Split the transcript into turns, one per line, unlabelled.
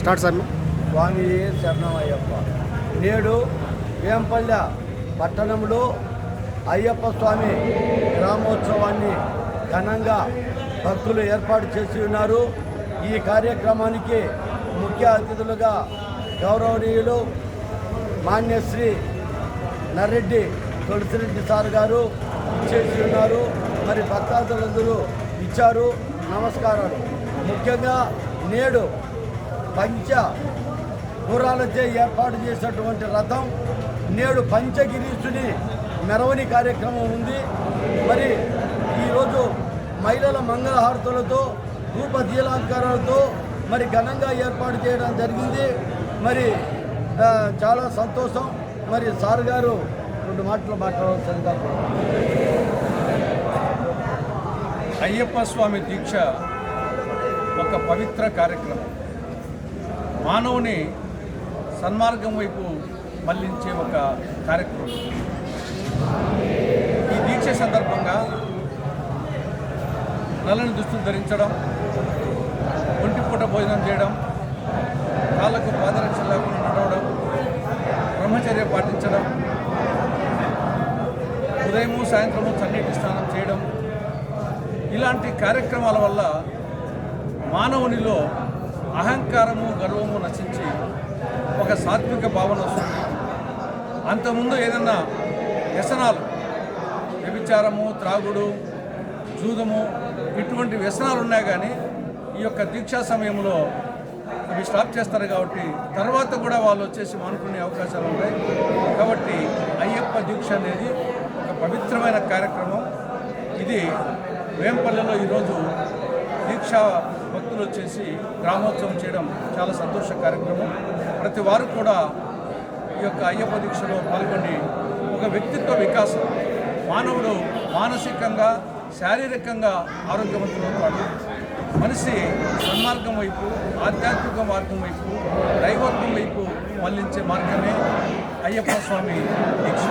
Start sir.
స్వామి శరణమయ్యప్ప. నేడు వేంపల్లె పట్టణంలో అయ్యప్ప స్వామి గ్రామోత్సవాన్ని ఘనంగా భక్తులు ఏర్పాటు చేసి ఉన్నారు. ఈ కార్యక్రమానికి ముఖ్య అతిథులుగా గౌరవనీయులు మాన్యశ్రీ నర్రెడ్డి తులసిరెడ్డి సార్ గారు ఇచ్చేసి ఉన్నారు. మరి భక్తాదులందరూ ఇచ్చారు నమస్కారాలు. ముఖ్యంగా నేడు పంచ పురాలచే ఏర్పాటు చేసినటువంటి రథం నేడు పంచగిరీషుని మెరవని కార్యక్రమం ఉంది. మరి ఈరోజు మహిళల మంగళహారతులతో రూప దీలాంకారాలతో మరి ఘనంగా ఏర్పాటు చేయడం జరిగింది. మరి చాలా సంతోషం. మరి సార్ గారు రెండు మాటలు మాట్లాడవలసిందిగా
అయ్యప్ప స్వామి దీక్ష ఒక పవిత్ర కార్యక్రమం. మానవుని సన్మార్గం వైపు మళ్ళించే ఒక కార్యక్రమం. ఈ దీక్ష సందర్భంగా నల్లని దుస్తులు ధరించడం ఒంటిపూట భోజనం చేయడం కాళ్ళకు పాదరక్ష లేకుండా నడవడం బ్రహ్మచర్య పాటించడం ఉదయము సాయంత్రము చన్నీటి స్నానం చేయడం ఇలాంటి కార్యక్రమాల వల్ల మానవునిలో అహంకారము గర్వము నశించి ఒక సాత్విక భావన వస్తుంది. అంతకుముందు ఏదన్నా వ్యసనాలు వ్యభిచారము త్రాగుడు జూదము ఇటువంటి వ్యసనాలు ఉన్నాయి కానీ ఈ యొక్క దీక్షా సమయంలో అవి స్టాప్ చేస్తారు కాబట్టి తర్వాత కూడా వాళ్ళు వచ్చేసి మానుకునే అవకాశాలు ఉంటాయి. కాబట్టి అయ్యప్ప దీక్ష అనేది ఒక పవిత్రమైన కార్యక్రమం. ఇది వేంపల్లెలో ఈరోజు దీక్ష భక్తులు వచ్చేసి గ్రామోత్సవం చేయడం చాలా సంతోష కార్యక్రమం. ప్రతి వారు కూడా ఈ యొక్క అయ్యప్ప దీక్షలో పాల్గొని ఒక వ్యక్తిత్వ వికాసం మానవుడు మానసికంగా శారీరకంగా ఆరోగ్యవంతులవుతాడు మనిషి సన్మార్గం వైపు ఆధ్యాత్మిక మార్గం వైపు దైవత్వం వైపు మళ్ళించే మార్గమే అయ్యప్ప స్వామి దీక్ష.